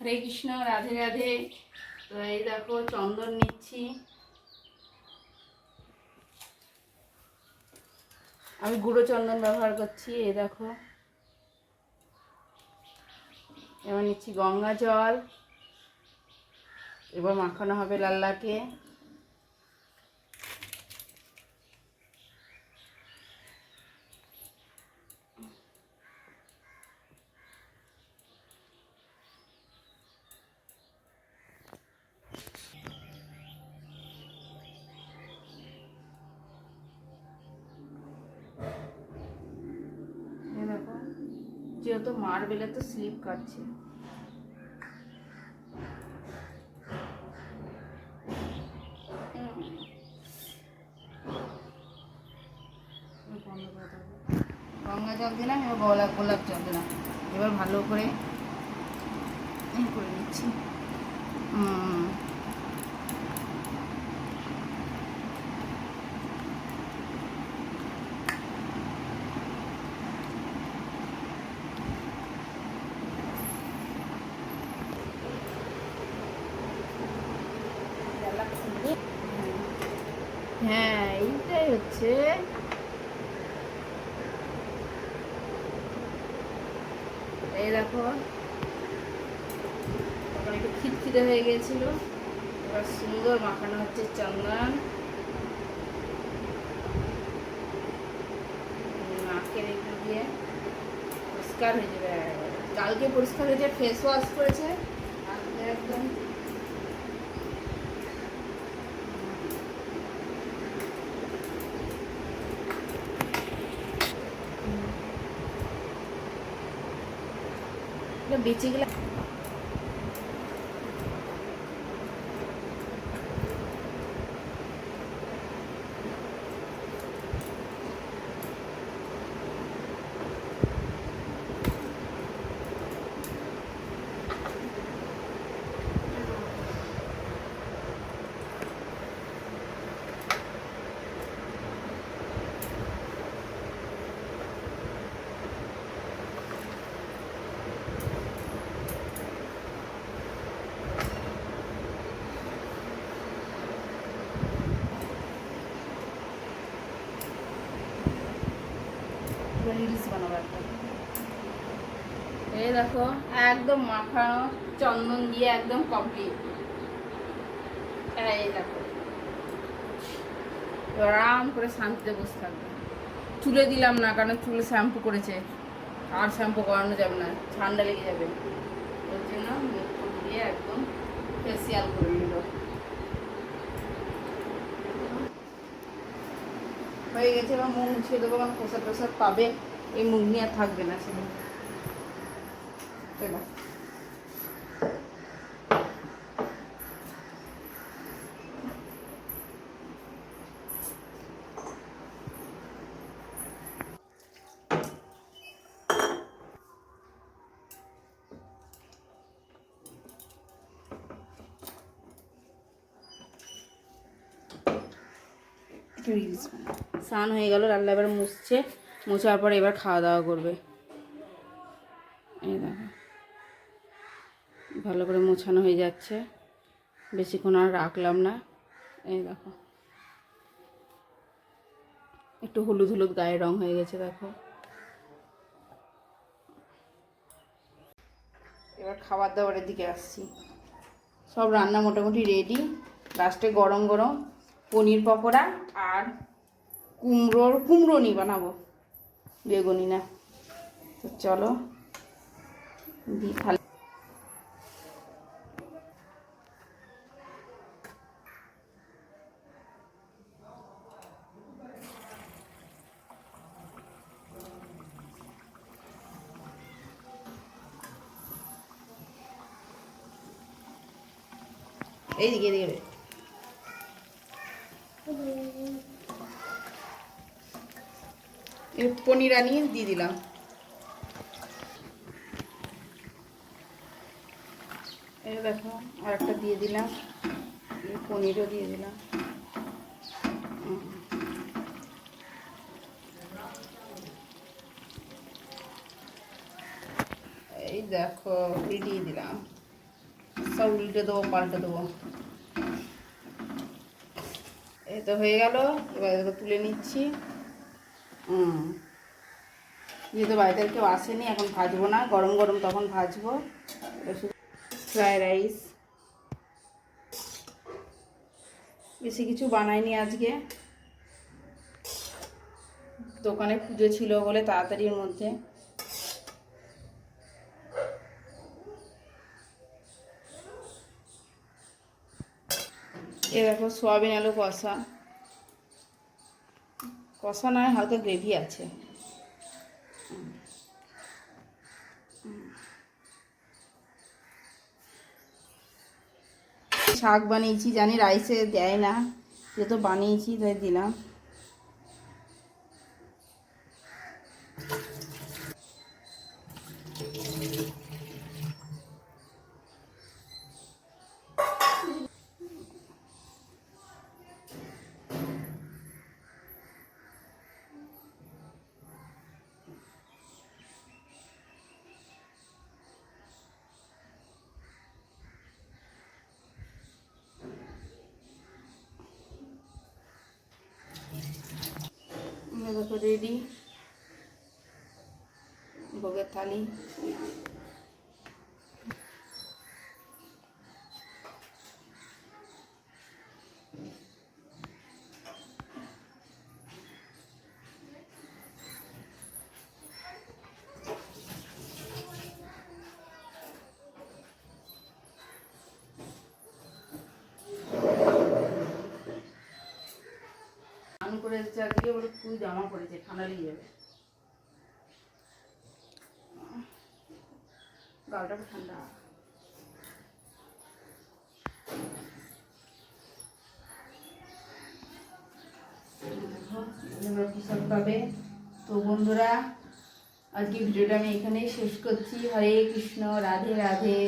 হরে কৃষ্ণ, রাধে রাধে। তো এই দেখো, চন্দন নিচ্ছি। আমি গুঁড়ো চন্দন ব্যবহার করছি, এই দেখো। এবার নিচ্ছি গঙ্গা জল। এবার মাখানো হবে লাল্লাকে এই দেখো যেহেতু মার্বেলে তো স্লিপ কাটছে। গঙ্গা জল দিলাম, এবার গোলাপ গোলাপ জল দিলাম। এবার ভালো করে করে নিচ্ছি। হুম। হ্যাঁ এইটাই হচ্ছে। এই দেখো। একটু খিটখিটে হয়ে গিয়েছিল। এবার সুন্দর মাখানো হচ্ছে চন্দন। নাকের একটু দিয়ে পরিষ্কার হয়ে যাবে। কালকে পরিষ্কার হয়ে যাবে ফেস ওয়াশ করেছে। আজকে একদম বিচিগুলো রিলস বানাবো একটা এই দেখো, একদম মাখানো চন্দন দিয়ে একদম কমপ্লিট এই দেখো। আরাম করে শান্তিতে বসে থাকবে। চুলে দিলাম না, কারণ চুলে শ্যাম্পু করেছে। আর শ্যাম্পু করানো যাবে না, ঠান্ডা লেগে যাবে। ওর জন্য মুখ দিয়ে একদম ফেসিয়াল করে নিল। হয়ে গেছে, এবার মুখ মুছিয়ে দেবো আমার প্রসাদ প্রসাদ পাবে। এই মুখ নিয়ে থাকবে না সেটা স্নান হয়ে গেল, রান্না এবার মুছছে, মোছার পরে এবার খাওয়া দাওয়া করবে। এই দেখো। ভালো করে মোছানো হয়ে যাচ্ছে। বেশিক্ষণ আর রাখলাম না। এই দেখো। একটু হলুদ হলুদ গায়ে রং হয়ে গেছে, দেখো। এবার খাবার দাবারের দিকে আসছি। সব রান্না মোটামুটি রেডি লাস্টে গরম গরম। পনির পকোড়া আর কুমড়োর কুমড়োনি বানাবো বেগুনি না। তো চলো খালি এইদিকে এদিকে এই পনির আনিয়ে দিয়ে দিলাম। এই দেখো আর একটা দিয়ে দিলাম। পনিরও দিয়ে দিলাম। এই দেখো উল্টিয়ে দিলাম। সব উল্টে দেবো, পাল্টে দেবো। এই তো হয়ে গেল, এবার এগুলো তুলে নিচ্ছি। হুম। যেহেতু বাড়িতে কেউ আসেনি, এখন ভাজবো না, গরম গরম তখন ভাজবো। Fried rice. বেশি কিছু বানাইনি আজকে। দোকানে পুজো ছিল বলে তাড়াতাড়ির মধ্যে। এ দেখো, সোয়াবিন, আলু, কষা। কষা নয় হালকা গ্রেভি আছে। শাক বানিয়েছি, জানি রাইসে দেয় না, যেহেতু বানিয়েছি, তাই দিলাম আমরা দেখো রেডি। ভোগের থালি আমি করে বলে জামা পড়েছে, ঠান্ডা লেগে যাবে। গালটা ঠান্ডা। পাবে? তো বন্ধুরা, আজকে ভিডিওটা আমি এখানেই শেষ করছি। হরে কৃষ্ণ, রাধে রাধে।